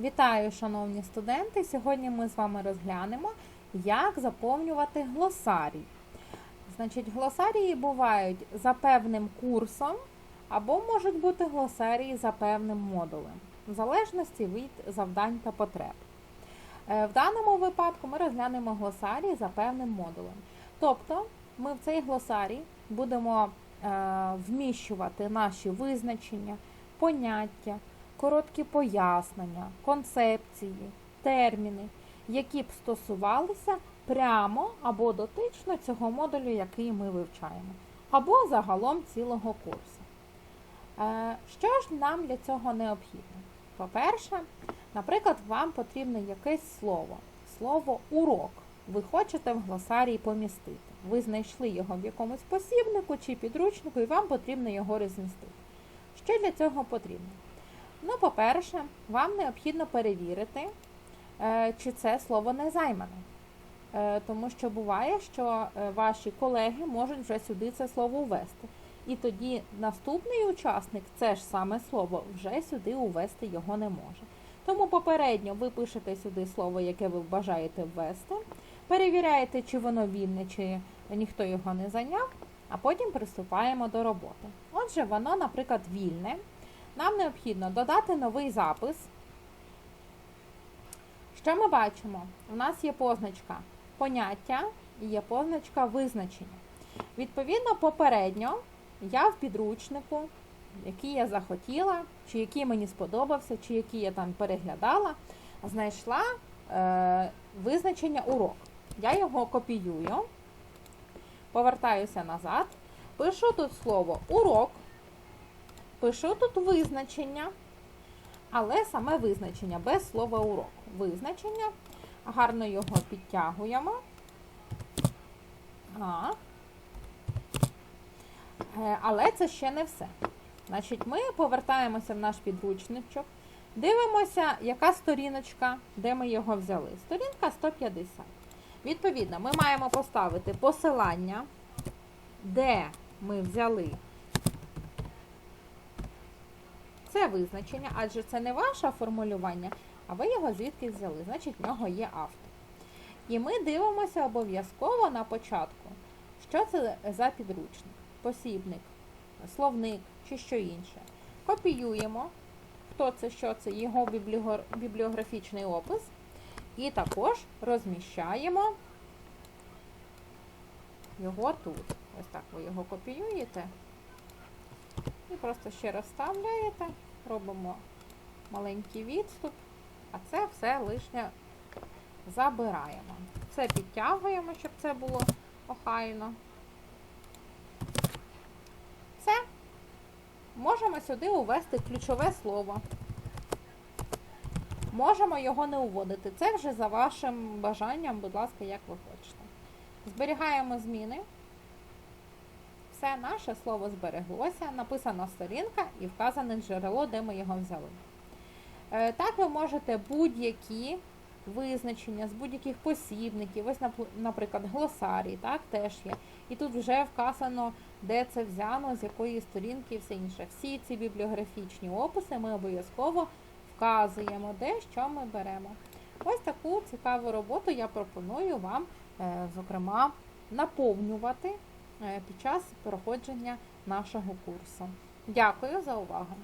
Вітаю, шановні студенти! Сьогодні ми з вами розглянемо, як заповнювати глосарій. Значить, глосарії бувають за певним курсом або можуть бути глосарії за певним модулем, в залежності від завдань та потреб. Е, В даному випадку ми розглянемо глосарій за певним модулем. Тобто, ми в цей глосарій будемо е, вміщувати наші визначення, поняття, короткі пояснення, концепції, терміни, які б стосувалися прямо або дотично цього модулю, який ми вивчаємо, або загалом цілого курсу. Е, Що ж нам для цього необхідно? По-перше, наприклад, вам потрібно якесь слово, слово урок. Ви хочете в глосарії помістити. Ви знайшли його в якомусь посібнику чи підручнику, і вам потрібно його розмістити. Що для цього потрібно? Ну, по-перше, вам необхідно перевірити, е, чи це слово не займане. Е, Тому що буває, що е, ваші колеги можуть вже сюди це слово ввести. І тоді наступний учасник це ж саме слово вже сюди увести його не може. Тому попередньо ви пишете сюди слово, яке ви бажаєте ввести, перевіряєте, чи воно вільне, чи ніхто його не зайняв, а потім приступаємо до роботи. Отже, воно, наприклад, вільне. Нам необхідно додати новий запис. Що ми бачимо? У нас є позначка поняття і є позначка визначення. Відповідно, попередньо я в підручнику, який я захотіла, чи який мені сподобався, чи який я там переглядала, знайшла е, визначення урок. Я його копіюю, повертаюся назад, пишу тут слово урок, пишу тут визначення, але саме визначення без слова урок. Визначення. Гарно його підтягуємо. Так. Е, Але це ще не все. Значить, ми повертаємося в наш підручничок, дивимося, яка сторіночка, де ми його взяли. Сторінка 150. Відповідно, ми маємо поставити посилання, де ми взяли це визначення, адже це не ваше формулювання, а ви його звідки взяли. Значить, в нього є автор. І ми дивимося обов'язково на початку, що це за підручник, посібник, словник чи що інше. Копіюємо, хто це, що це, його бібліографічний опис. І також розміщаємо його тут. Ось так ви його копіюєте. І просто ще раз вставляєте, робимо маленький відступ, а це все лишнє забираємо. Це підтягуємо, щоб це було охайно. Все. Можемо сюди увести ключове слово. Можемо його не уводити. Це вже за вашим бажанням, будь ласка, як ви хочете. Зберігаємо зміни. Все наше слово збереглося, написана сторінка і вказане джерело, де ми його взяли. Е, Так ви можете будь-які визначення з будь-яких посібників, ось, наприклад, глосарій, так, теж є. І тут вже вказано, де це взяно, з якої сторінки і все інше. Всі ці бібліографічні описи ми обов'язково вказуємо, де що ми беремо. Ось таку цікаву роботу я пропоную вам, е, зокрема, наповнювати під час проходження нашого курсу. Дякую за увагу!